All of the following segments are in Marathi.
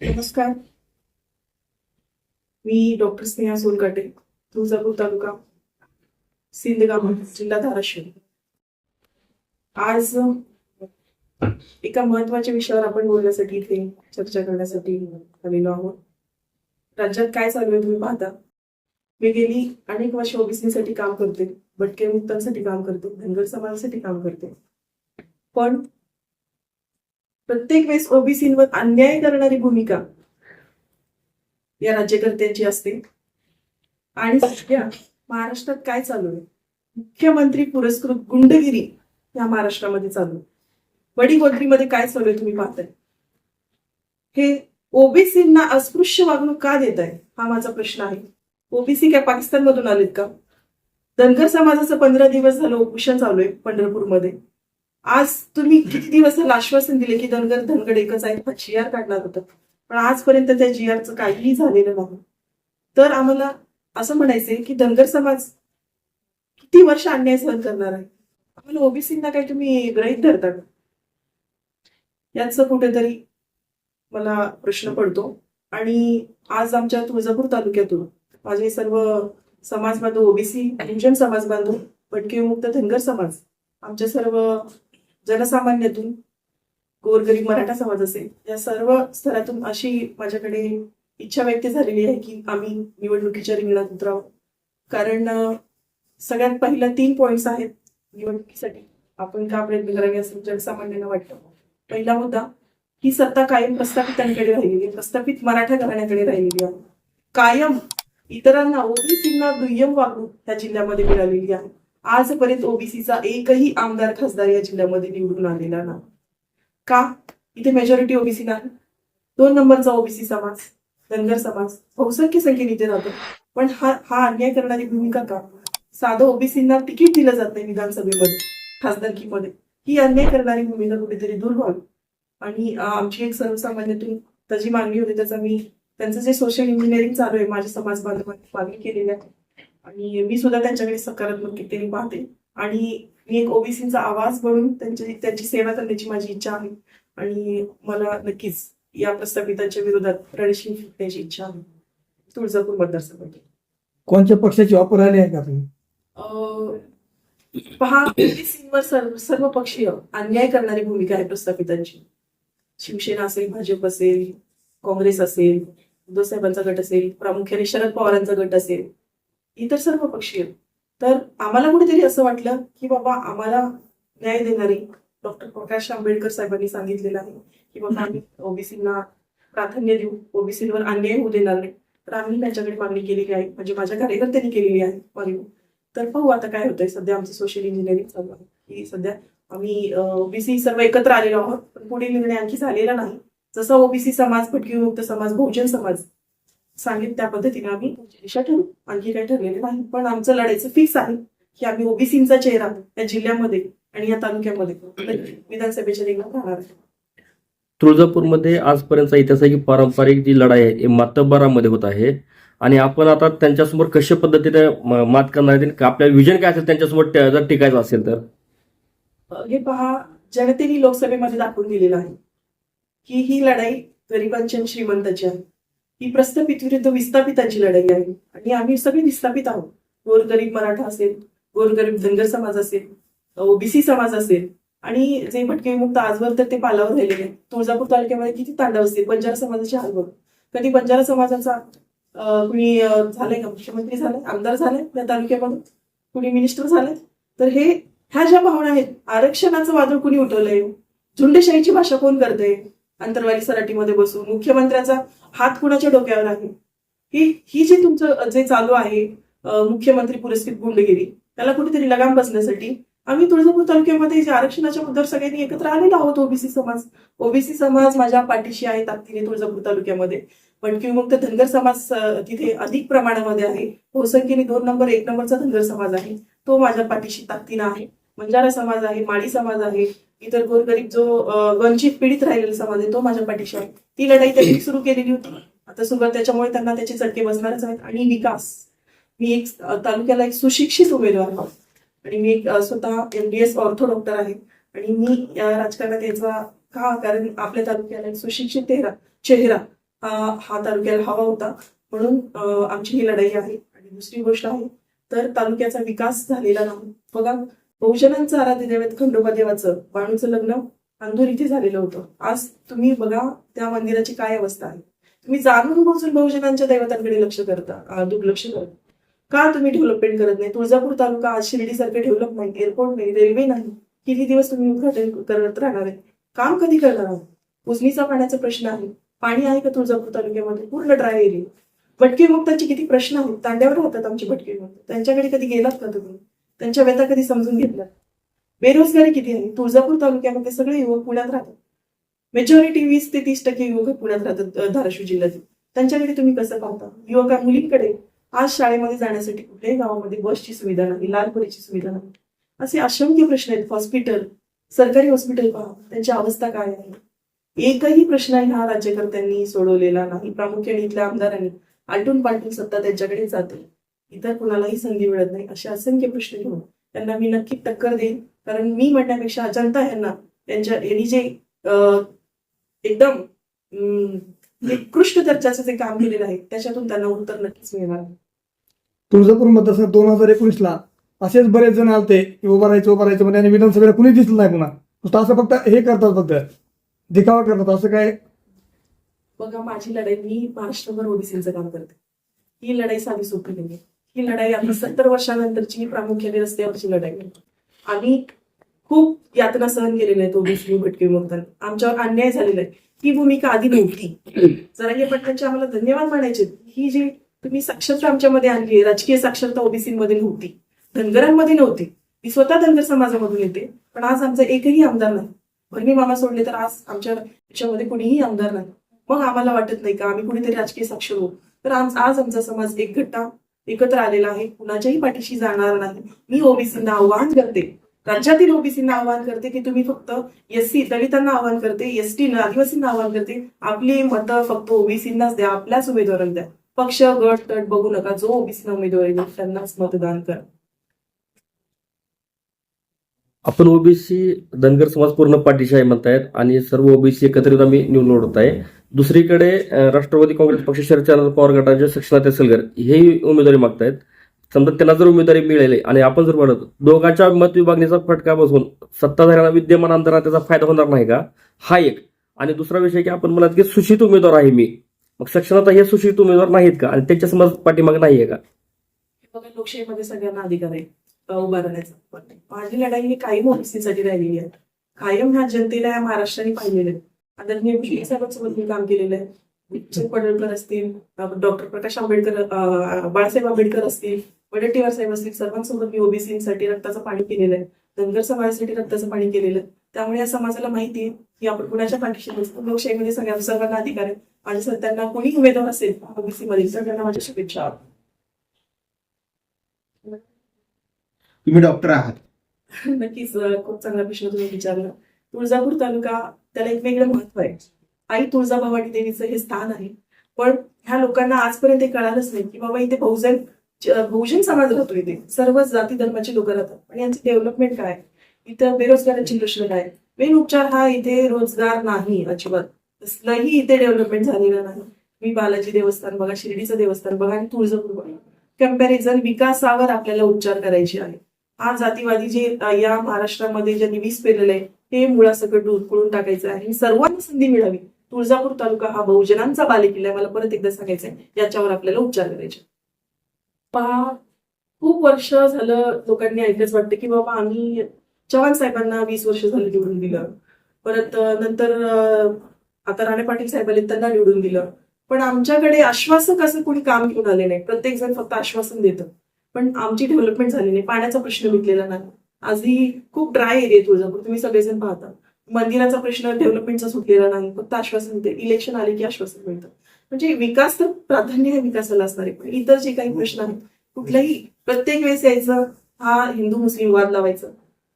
नमस्कार. मी डॉक्टर स्नेहा सोलकाटे तुळजापूर तालुका सिंदगाव जिल्हा धाराशिव. आज एका महत्त्वाच्या विषयावर आपण बोलण्यासाठी इथे चर्चा करण्यासाठी आलेलो आहोत. राज्यात काय चालू आहे तुम्ही पाहता. मी गेली अनेक वर्ष ओबीसीसाठी काम करते भटके मुक्तांसाठी काम करते धनगर समाजासाठी काम करते. पण प्रत्येक वेळेस ओबीसींवर अन्याय करणारी भूमिका या राज्यकर्त्यांची असते. आणि सध्या महाराष्ट्रात काय चालू आहे? मुख्यमंत्री पुरस्कृत गुंडगिरी या महाराष्ट्रामध्ये चालू आहे. वडीगोद्रीमध्ये काय चालू आहे तुम्ही पाहताय? हे ओबीसींना अस्पृश्य वागणूक का देत आहे? हा माझा प्रश्न आहे. ओबीसी काय पाकिस्तान मधून आलेत का? धनगर समाजाचं पंधरा दिवस झालं उपोषण चालू आहे पंढरपूरमध्ये. आज तुम्ही किती दिवस आश्वासन दिले की धनगर धनगड एकच आहे? जी आर काढणार होतं. पण आजपर्यंत त्या जी आरचं काहीही झालेलं नाही. तर आम्हाला असं म्हणायचंय की धनगर समाज किती वर्ष अन्याय सहन करणार आहे? आम्हाला ओबीसींना काही तुम्ही ग्रहित धरता का? याचं कुठेतरी मला प्रश्न पडतो. आणि आज आमच्या तुळजापूर तालुक्यातून माझे सर्व समाज बांधव ओबीसी बहुजन समाज बांधव भटके मुक्त धनगर समाज आमच्या सर्व जनसामान्यातून गोरगरीब मराठा समाज असेल या सर्व स्तरातून अशी माझ्याकडे इच्छा व्यक्त झालेली आहे की आम्ही निवडणुकीच्या रिंगणात उतरावं. कारण सगळ्यात पहिल्या तीन पॉइंट्स आहेत निवडणुकीसाठी. आपण का प्रयत्न करावे असं जनसामान्यांना वाटतं? पहिला होता ही सत्ता कायम प्रस्थापितांकडे राहिलेली आहे प्रस्थापित मराठा घराण्याकडे राहिलेली आहे. कायम इतरांना ओबीसींना दुय्यम वागणूक त्या जिल्ह्यामध्ये मिळालेली आहे. आजपर्यंत ओबीसीचा एकही आमदार खासदार या जिल्ह्यामध्ये निवडून आलेला नाही. का? इथे मेजॉरिटी ओबीसी नाही. दोन नंबरचा ओबीसी समाज धनगर समाज बहुसंख्य संख्येने इथे जातो पण हा हा अन्याय करणारी भूमिका का? साधं ओबीसींना तिकीट दिलं जात नाही विधानसभेमध्ये खासदारकीमध्ये. ही अन्याय करणारी भूमिका कुठेतरी दूर व्हावी. आणि आमची एक सर्वसामान्यातून त्याची मागणी होती त्याचा मी त्यांचं जे सोशल इंजिनिअरिंग चालू आहे माझ्या समाज बांधवांनी मागणी केलेली आहे. आणि मी सुद्धा त्यांच्याकडे सकारात्मकतेने पाहते. आणि मी एक ओबीसीचा आवाज म्हणून त्यांची त्यांची सेवा करण्याची माझी इच्छा आहे. आणि मला नक्कीच या प्रस्थापितांच्या विरोधात रणशिंग फुटण्याची इच्छा आहे. तुळजापूर मतदारसंघातून कोणत्या पक्षाची ऑफर आली आहे का तुम्ही? पहा ओबीसींवर सर्व सर्व पक्षीय अन्याय करणारी भूमिका आहे प्रस्थापितांची. शिवसेना असेल भाजप असेल काँग्रेस असेल उद्धव साहेबांचा गट असेल प्रामुख्याने शरद पवारांचा गट असेल. इतर सर्व पक्षीय तर आम्हाला कुठेतरी असं वाटलं की बाबा आम्हाला न्याय देणारी डॉक्टर प्रकाश आंबेडकर साहेबांनी सांगितलेलं आहे की बाबा आम्ही ओबीसींना प्राधान्य देऊ ओबीसींवर अन्याय होऊ देणार नाही. तर आम्ही त्यांच्याकडे मागणी केलेली आहे म्हणजे माझ्या कार्यकर्त्यांनी केलेली आहे मागणी. तर पाहू आता काय होतंय. सध्या आमचं सोशल इंजिनिअरिंग चालू आहे. की सध्या आम्ही ओबीसी सर्व एकत्र आलेलो आहोत. पण पुढील निर्णय आणखी झालेला नाही. जसं ओबीसी समाज फटकी मुक्त समाज बहुजन समाज सांगितलं त्या पद्धतीने आम्ही दिशा ठरवू. आणखी काही ठरलेलं नाही. पण आमचं लढायचं फिक्स आहे की आम्ही ओबीसींचा चेहरा या जिल्ह्यामध्ये आणि या तालुक्यामध्ये विधानसभेच्या रिंगणात राहणार आहे. तुळजापूरमध्ये आजपर्यंतचा इतिहास आहे की पारंपरिक जी लढाई आहे मतदारामध्ये होत आहे. आणि आपण आता त्यांच्यासमोर कशा पद्धतीने म- मात करणार आहे का आपल्या विजन काय असेल त्यांच्यासमोर जर टिकायचं असेल तर? हे पहा जनतेने लोकसभेमध्ये दाखवून दिलेलं आहे की ही लढाई गरिबांची आणि श्रीमंताची आहे. ही प्रस्थापित विरुद्ध विस्थापितांची लढाई आहे. आणि आम्ही सगळे विस्थापित आहोत. गोरगरीब मराठा असेल गोरगरीब धनगर समाज असेल ओबीसी समाज असेल. आणि जे भटके विमुक्त आजवर तर ते पालावर राहिलेले आहेत. तुळजापूर तालुक्यामध्ये किती तांडव असतील? बंजारा समाजाचे हाल बघ कधी बंजारा समाजाचा कुणी झालंय का? मुख्यमंत्री झाले आमदार झाले या तालुक्यामधून कुणी मिनिस्टर झाले तर हे ह्या ज्या भावना आहेत आरक्षणाचं वादळ कुणी उठवलंय? झुंडशाहीची भाषा कोण करते अंतरवाली सराटीमध्ये बसून मुख्यमंत्र्याचा हात कुणाच्या डोक्यावर आहे? ही ही जी तुमचं जे चालू आहे मुख्यमंत्री पुरस्कृत गुंडगिरी त्याला कुठेतरी लगाम बसण्यासाठी आम्ही तुळजापूर तालुक्यामध्ये जे आरक्षणाच्या मुद्द्यावर सगळ्यांनी एकत्र आलेलो आहोत ओबीसी समाज. ओबीसी समाज माझ्या पाठीशी आहे ताकदीने तुळजापूर तालुक्यामध्ये. पण मुक्त धनगर समाज तिथे अधिक प्रमाणामध्ये आहे. बहुसंख्येने दोन नंबर एक नंबरचा धनगर समाज आहे. तो माझ्या पाठीशी ताकदीनं आहे. बंजारा समाज आहे माळी समाज आहे इतर गोरगरीब जो वंचित पीडित राहिलेला समाज आहे तो माझ्या पाठीशी आहे. ती लढाई त्यांनी सुरू केलेली होती. आता सुरुवात त्याच्यामुळे त्यांना त्याचे चटके बसणारच आहेत. आणि विकास. मी एक तालुक्याला एक सुशिक्षित उमेदवार आहे आणि मी एक स्वतः एमडीएस ऑर्थो डॉक्टर आहे. आणि मी या राजकारणात यायचा का? कारण आपल्या तालुक्याला एक सुशिक्षित चेहरा चेहरा हा तालुक्याला हवा होता. म्हणून आमची ही लढाई आहे. आणि दुसरी गोष्ट आहे तर तालुक्याचा विकास झालेला नाही. बघा बहुजनांचं आराध्य दैवत खंडोबा देवाचं बाणूचं लग्न अंधूर इथे झालेलं होतं. आज तुम्ही बघा त्या मंदिराची काय अवस्था आहे. तुम्ही जाणून बसून बहुजनांच्या दैवतांकडे लक्ष करता. दुर्लक्ष करता का तुम्ही डेव्हलपमेंट करत नाही? तुळजापूर तालुका आज शिर्डीसारखं डेव्हलप नाही एअरपोर्ट नाही रेल्वे नाही. किती दिवस तुम्ही उद्घाटन करत राहणार आहे? काम कधी करणार आहात? उजनीचा पाण्याचा प्रश्न आहे. पाणी आहे का तुळजापूर तालुक्यामध्ये? पूर्ण ड्राय एरिया भटके मुक्ताचे किती प्रश्न आहेत? तांड्यावर राहतात आमचे भटके मुक्त. त्यांच्याकडे कधी गेलात का तुम्ही? त्यांच्या व्यथा कधी समजून घेतल्या? बेरोजगारी किती आहे? तुळजापूर तालुक्यामध्ये सगळे युवक पुण्यात राहतात. मेजॉरिटी वीस ते तीस टक्के युवक पुण्यात राहतात धाराशिव जिल्ह्यातील. त्यांच्याकडे तुम्ही कसं पाहता? युवका मुलींकडे आज शाळेमध्ये जाण्यासाठी कुठल्याही गावामध्ये बसची सुविधा नाही लालपरीची सुविधा नाही. असे असंख्य प्रश्न आहेत. हॉस्पिटल सरकारी हॉस्पिटल पहा. त्यांची अवस्था काय आहे? एकही प्रश्न ह्या राज्यकर्त्यांनी सोडवलेला नाही. प्रामुख्याने इथल्या आमदारांनी आलटून पालटून सत्ता त्यांच्याकडे जाते. इतर कुणालाही संधी मिळत नाही असे असंख्य प्रश्न घेऊन त्यांना मी नक्की टक्कर देईन. कारण मी म्हणण्यापेक्षा जनता यांना त्यांच्या यांनी जे एकदम अं, उत्कृष्ट दर्जाचं जे काम केलेलं आहे त्याच्यातून त्यांना उत्तर नक्कीच मिळणार. आहे. तुळजापूर मतदारसंघ दोन हजार एकोणीस ला असेच बरेच जण आलते की उभं राहायचं उभं राहायचं म्हणजे विधानसभेला कुणी दिसलं नाही पुन्हा. नुसतं असं फक्त हे करतात फक्त दिखावा करतात असं काय? बघा माझी लढाई मी महाराष्ट्रभर ओबीसीचं काम करते. ही लढाई साधी सोपी नाही ही लढाई आता सत्तर वर्षानंतरची ही प्रामुख्याने रस्त्यावरची लढाई आहे. आम्ही खूप यातना सहन केलेल्या आहेत ओबीसी भटके विमुक्तांना आमच्यावर अन्याय झालेला आहे. ही भूमिका आधी नव्हती. जरा हे पटकांचे आम्हाला धन्यवाद मानायचे ही जी तुम्ही साक्षरता आमच्यामध्ये आणली आहे राजकीय साक्षरता ओबीसीमध्ये नव्हती. धनगरांमध्ये नव्हती. मी स्वतः धनगर समाजामधून येते. पण आज आमचा एकही आमदार नाही. भरणी मामा सोडले तर आज आमच्या याच्यामध्ये कुणीही आमदार नाही. मग आम्हाला वाटत नाही का आम्ही कुणीतरी राजकीय साक्षर होऊ. तर आज आमचा समाज एक घट्टा एकत्र आलेला आहे. कुणाच्याही पाठीशी जाणार नाही. मी ओबीसींना आव्हान करते. राज्यातील ओबीसींना आवाहन करते की तुम्ही फक्त एससी दलितांना आवाहन करते एसटी आदिवासींना आवाहन करते. आपली मतं फक्त ओबीसींनाच द्या आपल्याच उमेदवारांना द्या. पक्ष गट तट बघू नका. जो ओबीसीना उमेदवार येईल त्यांनाच मतदान करा. आपण ओबीसी धनगर समाज पूर्ण पाठीशी आहे म्हणतायत आणि सर्व ओबीसी एकत्रित आम्ही निवडून आहे. दुसरीकडे राष्ट्रवादी काँग्रेस पक्ष शरद पवार गटाचे सक्षनाथ सलगर हेही उमेदवारी मागतायत. समजा त्यांना जर उमेदवारी मिळाली आणि आपण जर म्हणत दोघांच्या मत विभागणीचा फटका बसून सत्ताधाऱ्यांना विद्यमान आमदारांना त्याचा फायदा होणार नाही का? हा एक. आणि दुसरा विषय की आपण म्हणत की सुशित उमेदवार आहे मी. मग सक्षनाथ हे सुशित उमेदवार नाहीत का? आणि त्यांच्या समज पाठीमाग नाहीये का? लोकशाहीमध्ये सगळ्यांना अधिकार आहे. उभा राहण्याचा माझी लढाई ही कायम ओबीसीसाठी राहिलेली आहे. कायम ह्या जनतेला या महाराष्ट्राने पाहिलेलं आहे. आदरणीय भुजबळ साहेबांसोबत मी काम केलेलं आहे. विठ्ठल पडळकर असतील डॉक्टर प्रकाश आंबेडकर बाळासाहेब आंबेडकर असतील वडेट्टीवार साहेब असतील सर्वांसोबत मी ओबीसीसाठी रक्ताचं पाणी केलेलं आहे. धनगर समाजासाठी रक्ताचं पाणी केलेलं आहे. त्यामुळे या समाजाला माहिती आहे की आपण कुणाच्या पाठीशी नसतो लोकशाहीमध्ये सगळ्या सर्वांना अधिकार आहे आणि सर त्यांना कोणी उमेदवार असेल ओबीसी मध्ये तर त्यांना माझ्या शुभेच्छा. तुम्ही डॉक्टर आहात. नक्कीच खूप चांगला प्रश्न तुम्ही विचारला. तुळजापूर तालुका त्याला एक वेगळं महत्त्व आहे. आई तुळजाभवानी देवीचं हे स्थान आहे. पण ह्या लोकांना आजपर्यंत हे कळालंच नाही की बाबा इथे बहुजन बहुजन समाज राहतो इथे. सर्व जाती धर्माचे लोक राहतात. आणि यांचे डेव्हलपमेंट काय? इथं बेरोजगारांची प्रश्न काय? मेन उपचार हा इथे रोजगार नाही अजिबात. कसलंही इथे डेव्हलपमेंट झालेलं नाही. मी बालाजी देवस्थान बघा शिर्डीचं देवस्थान बघा आणि तुळजापूर बघा. कंपॅरिझन विकासावर आपल्याला उपचार करायचे आहे. हा जातीवादी जे या महाराष्ट्रामध्ये ज्यांनी वीस पेरलेलं आहे ते मुळासकट उकळून टाकायचं आहे. सर्वांना संधी मिळावी. तुळजापूर तालुका हा बहुजनांचा बालेकिल्ला आहे. मला परत एकदा सांगायचं आहे याच्यावर आपल्याला उपचार करायचे पहा खूप वर्ष झालं लोकांनी ऐकलंच वाटतं की बाबा आम्ही चव्हाण साहेबांना वीस वर्ष झालं निवडून दिलं. परत नंतर आता राणे पाटील साहेब आले त्यांना निवडून दिलं. पण आमच्याकडे आश्वासक असं कोणी काम घेऊन आले नाही. प्रत्येक जण फक्त आश्वासन देतं. पण आमची डेव्हलपमेंट झाली नाही. पाण्याचा प्रश्न मिटलेला नाही. आजही खूप ड्राय एरिया तुळजापूर. तुम्ही सगळेजण पाहता. मंदिराचा प्रश्न डेव्हलपमेंटचा सुटलेला नाही. फक्त आश्वासन मिळते. इलेक्शन आले की आश्वासन मिळतं. म्हणजे विकास तर प्राधान्य हे विकासाला असणार आहे. पण इतर जे काही प्रश्न आहेत कुठल्याही प्रत्येक वेळेस यायचं हा हिंदू मुस्लिम वाद लावायचं.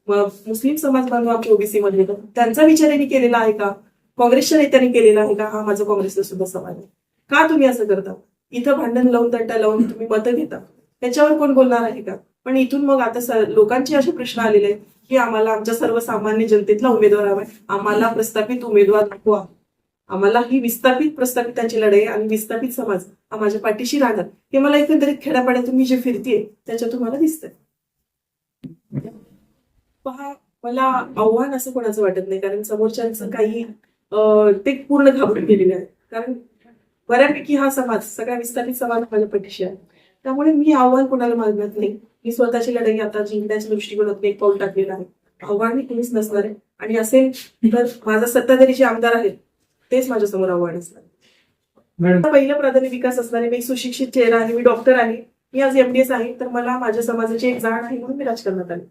मुस्लिम समाज बांधव आमच्या ओबीसी मध्ये तर त्यांचा विचार यांनी केलेला आहे का? काँग्रेसच्या नेत्यांनी केलेला आहे का? हा माझा काँग्रेसचा सुद्धा सवाल आहे. का तुम्ही असं करता? इथं भांडण लावून तंटा लावून तुम्ही मतं घेता. त्याच्यावर कोण बोलणार आहे का? पण इथून मग आता लोकांचे असे प्रश्न आलेले आहेत की आम्हाला आमच्या सर्वसामान्य जनतेतला उमेदवार हवाय आम्हाला प्रस्थापित उमेदवार नको आहे. आम्हाला ही विस्थापित प्रस्थापितांची लढाई आणि विस्थापित समाज हा माझ्या पाठीशी राहणार. हे मला एकंदरीत खेड्यापाड्यातून मी जे फिरतेय त्याच्यातून मला दिसतंय. पहा मला आव्हान असं कोणाचं वाटत नाही कारण समोरच्यांचं काही ते पूर्ण घाबरून गेलेले आहे कारण बऱ्यापैकी हा समाज सगळ्या विस्थापित समाज माझ्या पाठीशी आहे. त्यामुळे मी आव्हान कोणाला मागणार नाही. मी स्वतःची लढाई आता जिंकण्याच्या दृष्टिकोनातून एक पाऊल टाकलेलं आहे. आव्हान मी कुणीच नसणार आहे. आणि असेल तर माझा सत्ताधारी जे आमदार आहेत तेच माझ्यासमोर आव्हान असणार पहिलं प्राधान्य विकास असणारे मी सुशिक्षित चेहरा आहे मी डॉक्टर आहे मी आज एमडीएस आहे तर मला माझ्या समाजाची एक जाण आहे म्हणून मी राजकारणात आले.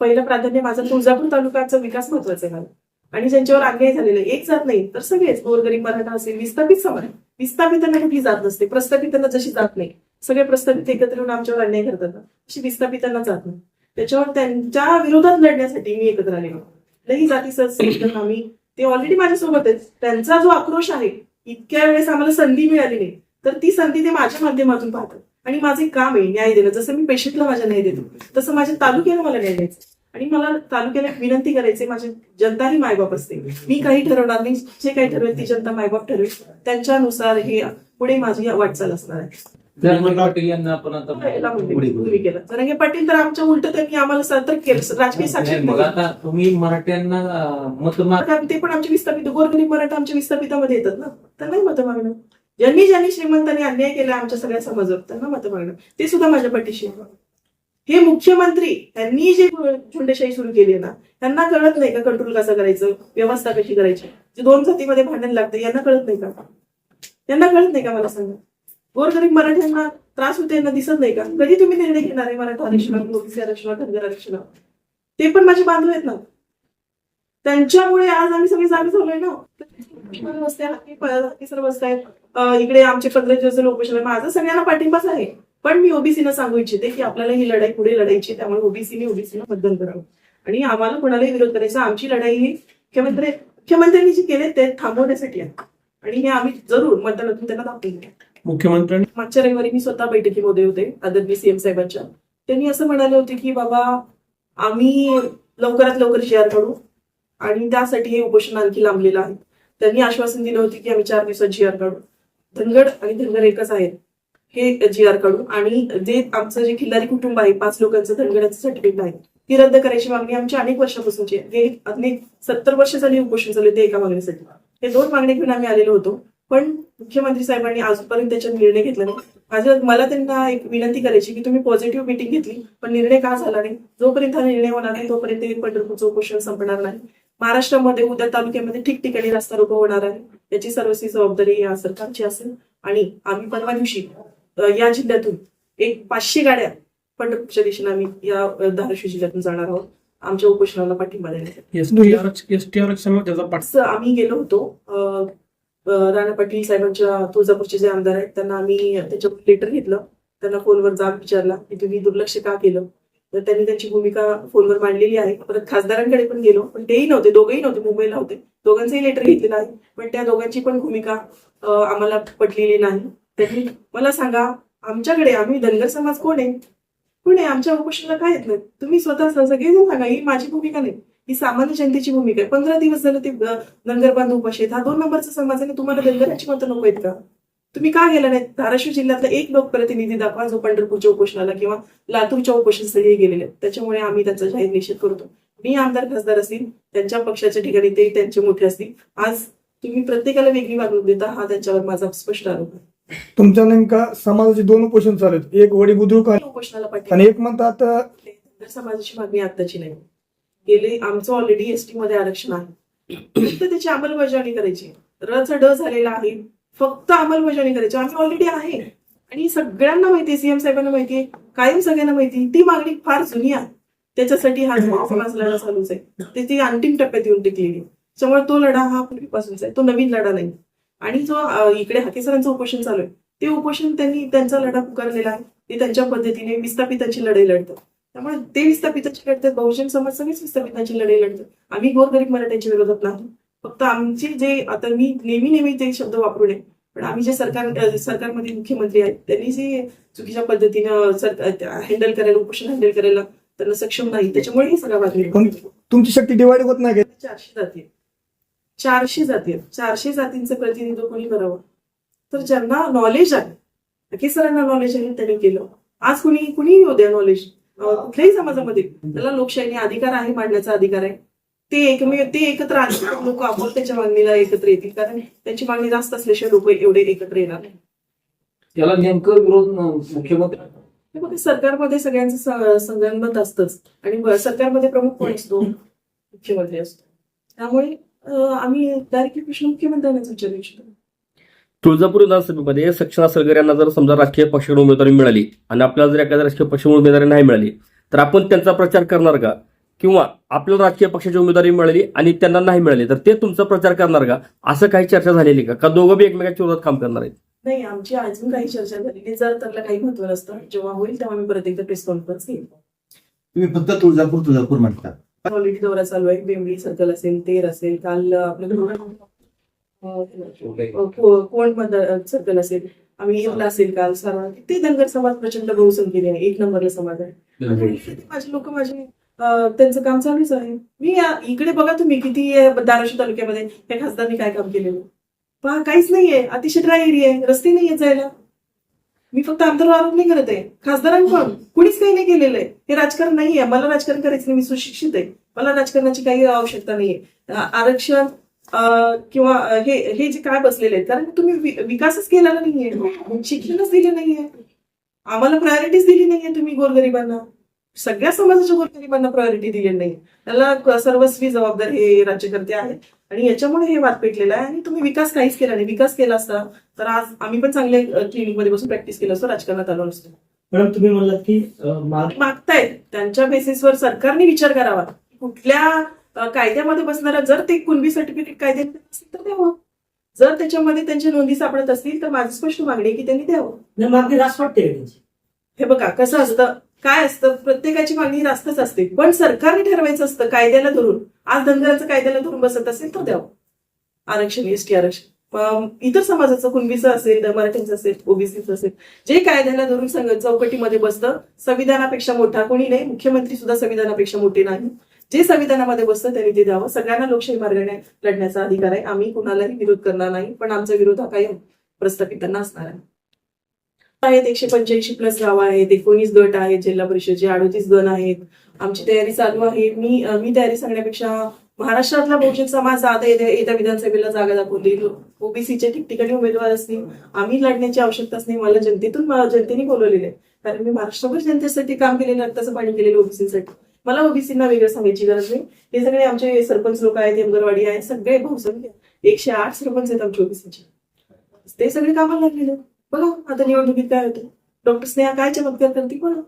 पहिलं प्राधान्य माझा तुळजापूर तालुक्याचा विकास महत्त्वाचा आहे. मला आणि ज्यांच्यावर अन्याय झालेला आहे एक जात नाही तर सगळेच गोरगरीब मराठा असेल विस्थापित समाज विस्थापितांना कुठली जात नसते प्रस्थापितांना जशी जात नाही. सगळे प्रस्थापित एकत्र येऊन आमच्यावर अन्याय करतात ना, अशी विस्थापितांना जात नाही. त्याच्यावर त्यांच्या विरोधात लढण्यासाठी मी एकत्र आले नाही जाती सर आम्ही. ते ऑलरेडी माझ्यासोबत आहेत. त्यांचा जो आक्रोश आहे इतक्या वेळेस आम्हाला संधी मिळाली नाही. तर ती संधी ते माझ्या माध्यमातून पाहतात. आणि माझं एक काम आहे न्याय देणं. जसं मी पेशंटला माझ्या न्याय देतो तसं माझ्या तालुक्याला मला न्याय द्यायचं आणि मला तालुक्याला विनंती करायची माझी जनता ही मायबाप असते. मी काही ठरवणार नाही. जे काही ठरवेल ती जनता मायबाप ठरवेल. त्यांच्यानुसार हे पुढे माझी वाटचाल असणार आहे. जर्मन पाटील यांना आपण आता याला म्हणते, तुम्ही केलं. जरांगे पाटील तर आमच्या उलट त्यांनी आम्हाला सतर्क केलं. राजकीय मग आता तुम्ही मराठ्यांना मत ते पण आमचे विस्थापित गोरगरीब मराठा आमच्या विस्थापितामध्ये येतात ना. त्यांनाही मतं मागणं ज्यांनी ज्यांनी श्रीमंतांनी अन्याय केला आमच्या सगळ्या समाजावर त्यांना मतं मागणं ते सुद्धा माझ्या पाठीशी. हे मुख्यमंत्री यांनी जे झुंडशाही सुरू केली आहे ना त्यांना कळत नाही का कंट्रोल कसं करायचं व्यवस्था कशी करायची? जे दोन जातीमध्ये भांडण लागतं यांना कळत नाही का? यांना कळत नाही का मला सांगा? गोरगरीब मराठ्यांना त्रास होते यांना दिसत नाही का? कधी तुम्ही निर्णय घेणार आहे मराठा आरक्षण ओबीसी आरक्षण धनगर आरक्षण ते पण माझे बांधव आहेत ना. त्यांच्यामुळे आज आम्ही सगळे जागे झालोय ना. इकडे आमचे पंधरा दिवस उपोषण माझा सगळ्यांना पाठिंबाच आहे. पण मी ओबीसीनं सांगू इच्छिते की आपल्याला ही लढाई पुढे लढायची. त्यामुळे ओबीसीने ओबीसीला मतदान करावं. आणि आम्हाला कोणालाही विरोध करायचा आमची लढाई ही मुख्यमंत्री मुख्यमंत्र्यांनी जी केले ते थांबवण्यासाठी आहे. आणि हे आम्ही जरूर मतदानातून त्यांना दाखवून मुख्यमंत्र्यांनी? मागच्या रविवारी मी स्वतः बैठकीमध्ये होते आदरणीय सीएम साहेबांच्या. त्यांनी असं म्हणाले होते की बाबा आम्ही लवकरात लवकर शेअर काढू आणि त्यासाठी हे उपोषण आणखी लांबलेलं आहे. त्यांनी आश्वासन दिलं होते की आम्ही चार दिवसात जी आर काढू. धनगड आणि धनगर एकच आहेत हे जी आर काढू आणि जे आमचं जे खिल्लारी कुटुंब आहे पाच लोकांचं धनगडाचं सर्टिफिकेट आहे ती रद्द करायची मागणी आमची अनेक वर्षापासूनची आहे. गेली अनेक सत्तर वर्ष झाली उपोषण चालू होते ते एका मागणीसाठी. हे दोन मागण्या घेऊन आम्ही आलेलो होतो. पण मुख्यमंत्री साहेबांनी आजपर्यंत त्याच्यात निर्णय घेतला नाही. माझ्या मला त्यांना एक विनंती करायची की तुम्ही पॉझिटिव्ह मिटिंग घेतली पण निर्णय का झाला नाही? जोपर्यंत हा निर्णय होणार नाही तोपर्यंत पंढरपूरचं उपोषण संपणार नाही. महाराष्ट्रामध्ये उद्या तालुक्यामध्ये ठिकठिकाणी रस्ता रोको होणार आहे. याची सर्वस्वी जबाबदारी या सरकारची असेल. आणि आम्ही परवा दिवशी या जिल्ह्यातून एक पाचशे गाड्या पंढरपूरच्या दिशेने आम्ही या धाराशिव जिल्ह्यातून जाणार आहोत. आमच्या उपोषणाला पाठिंबा देण्यासाठी. त्याचा आम्ही गेलो होतो. राणा पाटील साहेबांच्या तुळजापूरचे जे आमदार आहेत त्यांना आम्ही त्याच्यावर लेटर घेतलं. त्यांना फोनवर जाब विचारला. की तुम्ही दुर्लक्ष का केलं? तर त्यांनी त्यांची भूमिका फोनवर मांडलेली आहे. परत खासदारांकडे पण गेलो. पण तेही नव्हते. दोघेही नव्हते. मुंबईला होते. दोघांचंही लेटर घेतलेलं आहे. पण त्या दोघांची पण भूमिका आम्हाला पटलेली नाही. त्यांनी मला सांगा आमच्याकडे आम्ही धनगर समाज कोण आहे? कोण आहे? आमच्या उपोषणाला काय येत नाही? तुम्ही स्वतः सगळेजण सांगा. ही माझी भूमिका नाही. ही सामान्य जनतेची भूमिका आहे. पंधरा दिवस झालं ते अ, धनगर बांधव उपाशी हा दोन नंबरचा समाज आहे तुम्हाला धनगराची मतं नको आहेत का? तुम्ही का गेला नाही? धाराशिव जिल्ह्यातला एक लोकप्रतिनिधी दाखवा जो पंढरपूरच्या उपोषणाला किंवा लातूरच्या उपोषणस्थळी गेलेले आहेत. त्याच्यामुळे आम्ही त्यांचा जाहीर निषेध करतो. मी आमदार खासदार असतील त्यांच्या पक्षाच्या ठिकाणी ते त्यांचे मोठे असतील. आज तुम्ही प्रत्येकाला वेगळी वागणूक देता हा त्यांच्यावर माझा स्पष्ट आरोप आहे. तुमच्या नेमका समाजाचे दोन उपोषण चालू आहेत. एक वडी बुद्रुक आणि उपोषणाला पाठिंबा आणि एक म्हणतात समाजाची मागणी आत्ताची नाही. गेले आमचं ऑलरेडी एसटी मध्ये आरक्षण आहे. फक्त त्याची अंमलबजावणी करायची. रच ड झालेला आहे. फक्त अंमलबजावणी करायची. आम्ही ऑलरेडी आहे. आणि सगळ्यांना माहिती सीएम साहेबांना माहिती कायम सगळ्यांना माहिती ती मागणी फार जुनी आहे. त्याच्यासाठी हा लढा चालूच आहे. ते ती अंतिम टप्प्यात येऊन टिकलेली त्यामुळे तो लढा हा पूर्वीपासूनच आहे. तो नवीन लढा नाही. आणि जो इकडे हाकेसरांचं उपोषण चालू आहे. ते उपोषण त्यांनी त्यांचा लढा पुकारलेला आहे. ते त्यांच्या पद्धतीने विस्थापितांची लढाई लढतात. त्यामुळे ते विस्थापितांची लढतात बहुजन समाज सगळेच विस्थापितांची लढाई लढतात. आम्ही गोरगरीब मराठ्यांच्या विरोधात नाही. फक्त आमचे जे आता मी नेहमी नेहमी ते शब्द वापरू नये पण आम्ही जे सरकार सरकारमध्ये मुख्यमंत्री आहेत त्यांनी जे चुकीच्या पद्धतीनं हँडल करायला उपोषण हँडल करायला त्यांना सक्षम नाही. त्याच्यामुळे हे सगळा वाद निर्माण पण झाला. तुमची शक्ती डिवाइड होत नाही चारशे जाती चारशे जाती आहेत. चारशे जातींचं प्रतिनिधित्व कोणी करावं? तर ज्यांना नॉलेज आहे. सरांना नॉलेज आहे त्यांनी केलं. आज कुणी कुणी येऊ द्या नॉलेज कुठल्याही समाजामध्ये. त्याला लोकशाहीने अधिकार आहे मांडण्याचा अधिकार आहे. ते एकमेव ते एकत्र आले. लोक आपोआप त्याच्या मागणीला एकत्र येतील. कारण त्यांची मागणी जास्त असल्याशिवाय लोक एवढे एकत्र येणार नाही. याला नेमकं विरोध मुख्यमंत्री सरकारमध्ये सगळ्यांचं स- संगनमत असतंच. आणि सरकारमध्ये प्रमुख कोण असतो? मुख्यमंत्री असतो. त्यामुळे आम्ही डायरेक्टली प्रश्न मुख्यमंत्र्यांनाच विचारू इच्छितो. तुळजापूर विधानसभेमध्ये सक्षना सलगर यांना जर समजा राजकीय पक्षाकडून उमेदवारी मिळाली आणि आपल्याला जर एखाद्या राजकीय पक्षाकडून उमेदवारी नाही मिळाली तर आपण त्यांचा प्रचार करणार का? किंवा आपल्याला राजकीय पक्षाची उमेदवारी मिळाली आणि त्यांना नाही मिळाली तर ते तुमचा प्रचार करणार का? असं काही चर्चा झालेली का? का दोघं बी एकमेकांच्या विरोधात काम करणार आहेत? नाही आमची अजून काही चर्चा झालेली जर त्याला काही महत्त्व नसतं जेव्हा होईल तेव्हा मी परत एकदा प्रेस कॉन्फरन्स घेईन. तुम्ही फक्त तुळजापूर तुळजापूर म्हणता. ऑलरेडी दौरा चालू आहे. बेंबळी सर्कल असेल तेर असेल काल आपलं कोण सर्कल असेल आम्ही इरला असेल काल सर्व ते धनगर समाज प्रचंड बहुसंख्येने आहे एक नंबरला समाज आहे. माझे लोक माझे त्यांचं काम चालूच आहे. मी इकडे बघा तुम्ही किती धाराशिव तालुक्यामध्ये त्या खासदारांनी काय काम केलेलं. पहा काहीच नाहीये अतिशय ड्राय एरिया आहे रस्ते नाहीये जायला. मी फक्त आमदार आरोप नाही करत आहे. खासदारांनी पण कुणीच काही नाही केलेलं आहे. हे राजकारण नाहीये मला राजकारण करायचं नाही मी सुशिक्षित आहे. मला राजकारणाची काही आवश्यकता नाहीये. आरक्षण किंवा हे हे जे काय बसलेले आहेत कारण तुम्ही विकासच केलेला नाहीये शिक्षणच दिले नाहीये आम्हाला प्रायोरिटीज दिली नाहीये तुम्ही गोरगरिबांना. सगळ्या समाजाच्या गोरगरिबांना प्रायोरिटी दिली नाही त्याला सर्वस्वी जबाबदार हे राज्यकर्ते आहेत. आणि याच्यामुळे हे वाद पेटलेलं आहे. आणि तुम्ही विकास काहीच केला नाही. विकास केला असता तर आज आम्ही पण चांगले क्लिनिकमध्ये बसून प्रॅक्टिस केलं असतो. राजकारणात आलो नसतो. मॅडम तुम्ही म्हणलात की मागतायत. त्यांच्या बेसिसवर सरकारने विचार करावा. कुठल्या कायद्यामध्ये बसणारा जर ते कुणबी सर्टिफिकेट कायद्यात असेल तर द्यावं. जर त्याच्यामध्ये त्यांच्या नोंदी सापडत असतील तर माझी स्पष्ट मागणी आहे की त्यांनी द्यावं. मागणी रास वाटते हे बघा कसं असतं काय असतं प्रत्येकाची मागणी रास्तच असते. पण सरकारने ठरवायचं असतं कायद्याला धरून. आज धनगराचं कायद्याला धरून बसत असेल तर द्यावं. आरक्षण एसटी आरक्षण. इतर समाजाचं कुणबीचं असेल मराठ्यांचं असेल ओबीसीचं असेल जे कायद्याला धरून चौकटीमध्ये बसतं संविधानापेक्षा मोठा कोणी नाही मुख्यमंत्री सुद्धा संविधानापेक्षा मोठे नाही. जे संविधानामध्ये बसतं त्यांनी ते द्यावं. सगळ्यांना लोकशाही मार्गाने लढण्याचा अधिकार आहे. आम्ही कुणालाही विरोध करणार नाही पण आमचा विरोध हा कायम प्रस्थापितांना असणार आहे. आहेत एकशे पंच्याऐंशी प्लस गाव आहेत एकोणीस गट आहेत जिल्हा परिषदचे अडोतीस गण आहेत. आमची तयारी चालू आहे. मी मी तयारी सांगण्यापेक्षा महाराष्ट्रातला बहुजन समाज आता येत्या येत्या विधानसभेला जागा दाखवली ओबीसीचे ठिकठिकाणी उमेदवार असतील. आम्ही लढण्याची आवश्यकताच नाही मला जनतेतून जनतेने बोलवलेले आहे. कारण मी महाराष्ट्रभर जनतेसाठी काम केलेलं रक्ताचं पाणी केलेलं ओबीसीसाठी. मला ओबीसीना वेगळं सांगायची गरज नाही. हे सगळे आमचे सरपंच लोक आहेत एमगरवाडी आहेत सगळे बहुसंख्य एकशे आठ सरपंच आहेत आमचे ओबीसीचे. ते सगळे कामाला लागलेले. बघा आता निवडणुकीत काय होतं? डॉक्टर स्नेहा काय चमत्कार करते बघा.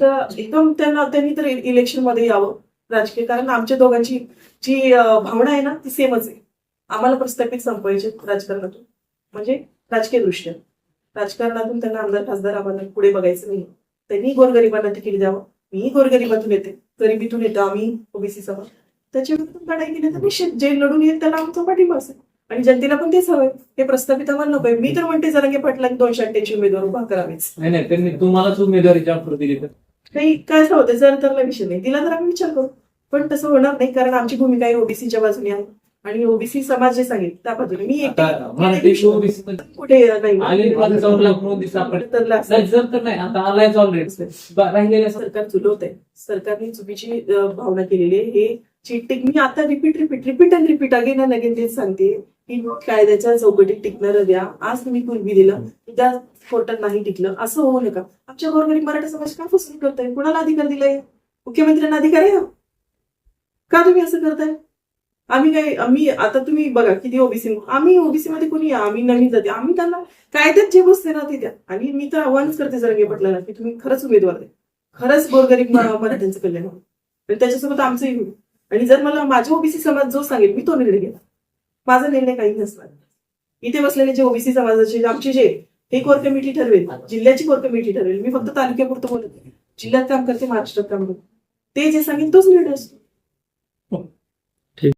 तर एकदम त्यांना त्यांनी तर इलेक्शनमध्ये यावं. राजकीय कारण आमच्या दोघांची जी भावना आहे ना ती सेमच आहे. आम्हाला प्रस्थापित संपवायचे राजकारणातून. म्हणजे राजकीय दृष्ट्या. राजकारणातून त्यांना आमदार खासदार आम्हाला पुढे बघायचं नाही. त्यांनी गोरगरिबांना तिकीट द्यावं मी गोरगरिबातून येते. गरिबीतून येतो आम्ही ओबीसी समाज त्याच्यावर लढाई केली तर निश्चित जे लढून येईल त्याला आमचा पाठिंबा असेल. आणि जनतेला पण तेच हवंय. हे प्रस्थापित आम्हाला नकोय मी तर म्हणते जरांगे पाटलांनी दोनशे अठ्ठ्याऐंशी उमेदवार उभा करावेच नाही नाही त्यांनी तुम्हालाच उमेदवारीची ऑफर दिली तर. नाही काय असं होतं? जर तरला विषय नाही तिला तर आम्ही विचार करू. पण तसं होणार नाही कारण आमची भूमिका आहे ओबीसीच्या बाजूने आहे. आणि ओबीसी समाज जे सांगेल त्या बाजूने मी कुठे राहिलेल्या सरकार चुलवत आहे. सरकारने चुकीची भावना केलेली आहे. हे चिटिक मी आता repeat repeat repeat and repeat again and again तेच सांगते. की कायद्याच्या चौकटीत टिकणारं द्या. आज तुम्ही पूर्वी दिलं. त्या कोर्टात नाही टिकलं. असं होऊ नका. आमच्या गोरगरीब मराठा समाज का फसवणूक करताय कुणाला अधिकार दिलाय? मुख्यमंत्र्यांना अधिकार आहे? का तुम्ही असं करताय? आम्ही काय आम्ही आता तुम्ही बघा किती ओबीसी आम्ही ओबीसी मध्ये कोणी? आम्ही नवीन जाते. आम्ही त्यांना कायद्यात जे बसते ना ते द्या. आणि मी तर आव्हानच करते जरंगे पटला की तुम्ही खरंच उमेदवार द्या खरंच गोरगरीब मराठ्यांचं कल्याण होईल आणि त्याच्यासोबत आमचंही होईल. आणि जर मला माझ्या ओबीसी समाज जो सांगेल मी तो निर्णय घेणार. माझा निर्णय काही नसणार. इथे बसलेले जे ओबीसी समाजाचे आमचे जे हे कोर कमिटी ठरवेल. जिल्ह्याची कोर कमिटी ठरवेल. मी फक्त तालुक्यापुरतं बोलत. जिल्ह्यात काम करते महाराष्ट्रात काम करते. ते जे सांगेल तोच निर्णय असतो.